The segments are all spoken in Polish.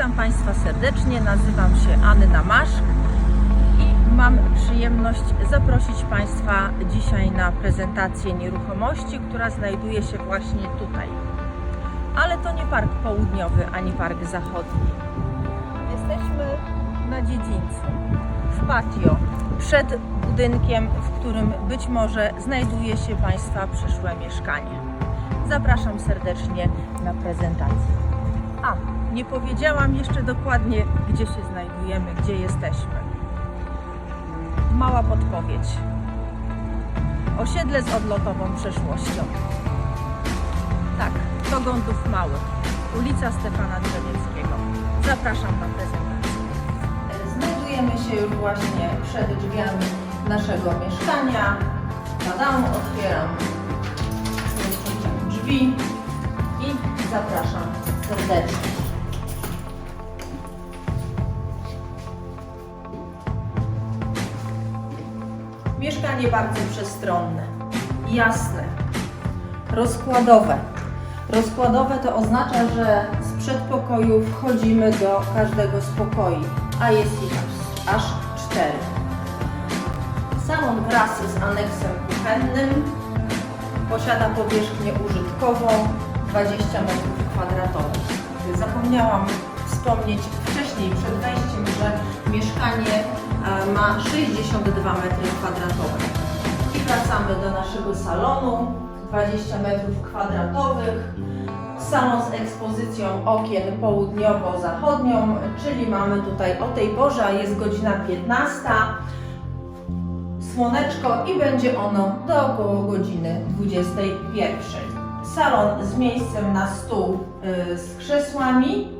Witam Państwa serdecznie, nazywam się Anna Maszk i mam przyjemność zaprosić Państwa dzisiaj na prezentację nieruchomości, która znajduje się właśnie tutaj. Ale to nie park południowy ani park zachodni. Jesteśmy na dziedzińcu, w patio, przed budynkiem, w którym być może znajduje się Państwa przyszłe mieszkanie. Zapraszam serdecznie na prezentację. A, nie powiedziałam jeszcze dokładnie, gdzie się znajdujemy, gdzie jesteśmy. Mała podpowiedź. Osiedle z odlotową przeszłością. Tak, to Gądów Mały, ulica Stefana Drzewieckiego. Zapraszam na prezentację. Znajdujemy się już właśnie przed drzwiami naszego mieszkania. Padam, otwieram drzwi i zapraszam serdecznie. Mieszkanie bardzo przestronne, jasne, rozkładowe. Rozkładowe to oznacza, że z przedpokoju wchodzimy do każdego z pokoi, a jest ich aż, aż cztery. Salon wraz z aneksem kuchennym posiada powierzchnię użytkową 20 m2. Zapomniałam wspomnieć wcześniej przed wejściem, że mieszkanie e, ma 62 m2. I wracamy do naszego salonu, 20 m2. Salon z ekspozycją okien południowo-zachodnią, czyli mamy tutaj o tej porze, a jest godzina 15 słoneczko i będzie ono do około godziny 21. Salon z miejscem na stół y, z krzesłami,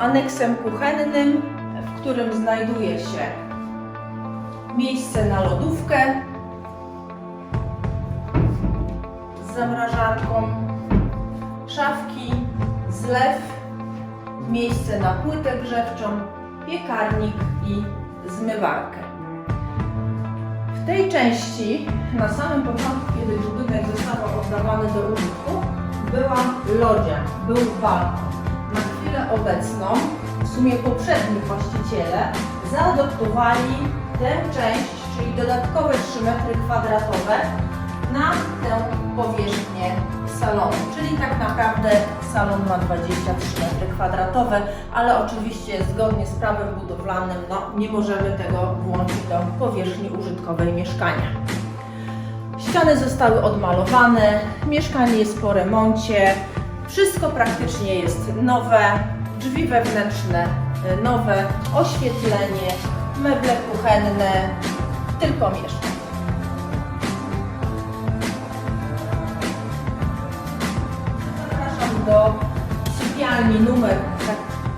aneksem kuchennym, w którym znajduje się miejsce na lodówkę z zamrażarką, szafki, zlew, miejsce na płytę grzewczą, piekarnik i zmywarkę. W tej części, na samym początku, kiedy budynek został oddawany do użytku, była lodzia, był balkon. Obecną, w sumie poprzedni właściciele zaadoptowali tę część, czyli dodatkowe 3 metry kwadratowe na tę powierzchnię salonu. Czyli tak naprawdę salon ma 23 metry kwadratowe, ale oczywiście zgodnie z prawem budowlanym no, nie możemy tego włączyć do powierzchni użytkowej mieszkania. Ściany zostały odmalowane, mieszkanie jest po remoncie, wszystko praktycznie jest nowe, drzwi wewnętrzne y, nowe, oświetlenie, meble kuchenne, tylko mieszkanie. Zapraszam do sypialni numer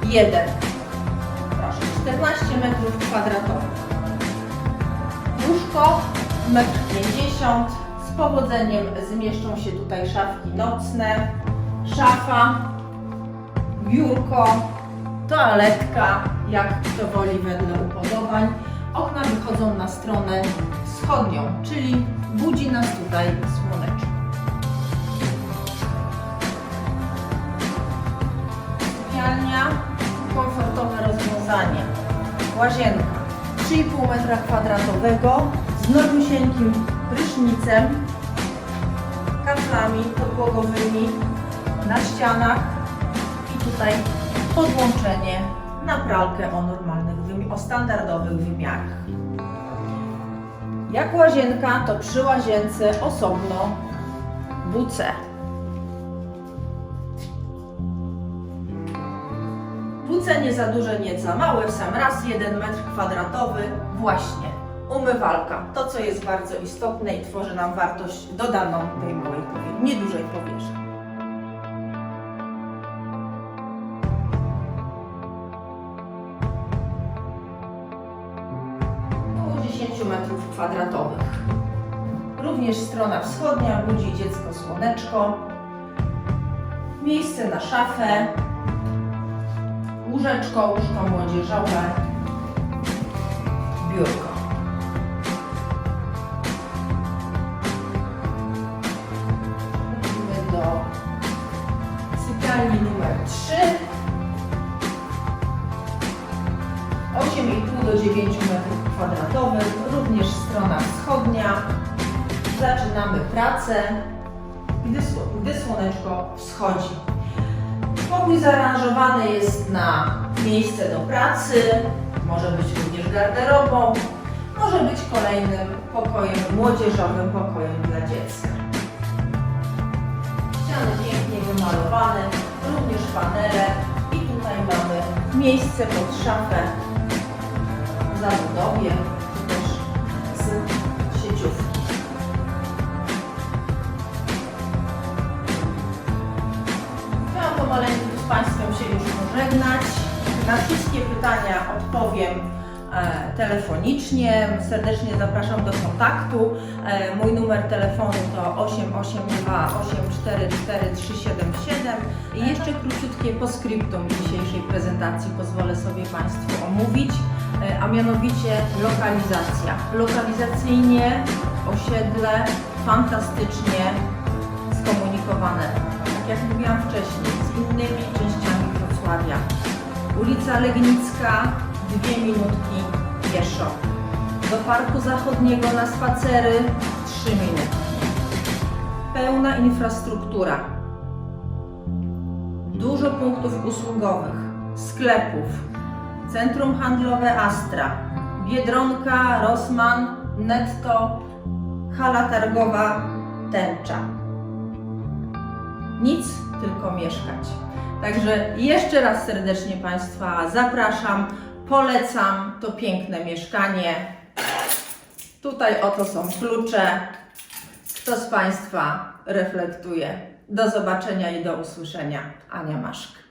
1. Proszę, 14 metrów kwadratowych. Łóżko 1,50 m. Z powodzeniem zmieszczą się tutaj szafki nocne, szafa, biurko, toaletka, jak kto woli wedle upodobań. Okna wychodzą na stronę wschodnią, czyli budzi nas tutaj słoneczko. Sypialnia, komfortowe rozwiązanie. Łazienka 3,5 metra kwadratowego z normalusieńkim prysznicem, kaflami podłogowymi na ścianach tutaj podłączenie na pralkę o normalnych, o standardowych wymiarach. Jak łazienka, to przy łazience osobno WC. WC nie za duże, nie za małe, w sam raz 1 metr kwadratowy, właśnie umywalka. To, co jest bardzo istotne i tworzy nam wartość dodaną tej małej, niedużej powierzchni. 50 m2. Również strona wschodnia budzi dziecko słoneczko. Miejsce na szafę, łóżeczko, łóżko młodzieżowe, biurko. Chodzimy do sypialni numer 3. 8,5 m2, również strona wschodnia. Zaczynamy pracę, gdy, sło- gdy słoneczko wschodzi. Pokój zaaranżowany jest na miejsce do pracy, może być również garderobą, może być kolejnym pokojem młodzieżowym, pokojem dla dziecka. Ściany pięknie wymalowane, również panele i tutaj mamy miejsce pod szafę zabudowie, też z sieciówki. Chciałam pomaleńku z Państwem się już pożegnać. Na wszystkie pytania odpowiem e, telefonicznie. Serdecznie zapraszam do kontaktu. E, mój numer telefonu to 882 844 377 i jeszcze króciutkie postscriptum dzisiejszej prezentacji pozwolę sobie Państwu omówić, a mianowicie lokalizacja. Lokalizacyjnie osiedle fantastycznie skomunikowane, tak jak mówiłam wcześniej, z innymi częściami Wrocławia. Ulica Legnicka, dwie minutki pieszo. Do Parku Zachodniego na spacery, trzy minutki. Pełna infrastruktura. Dużo punktów usługowych, sklepów, centrum handlowe Astra, Biedronka, Rossmann, Netto, hala targowa Tęcza nic, tylko mieszkać. Także jeszcze raz serdecznie Państwa zapraszam, polecam to piękne mieszkanie. Tutaj oto są klucze. Kto z Państwa reflektuje? Do zobaczenia i do usłyszenia. Ania Maszk.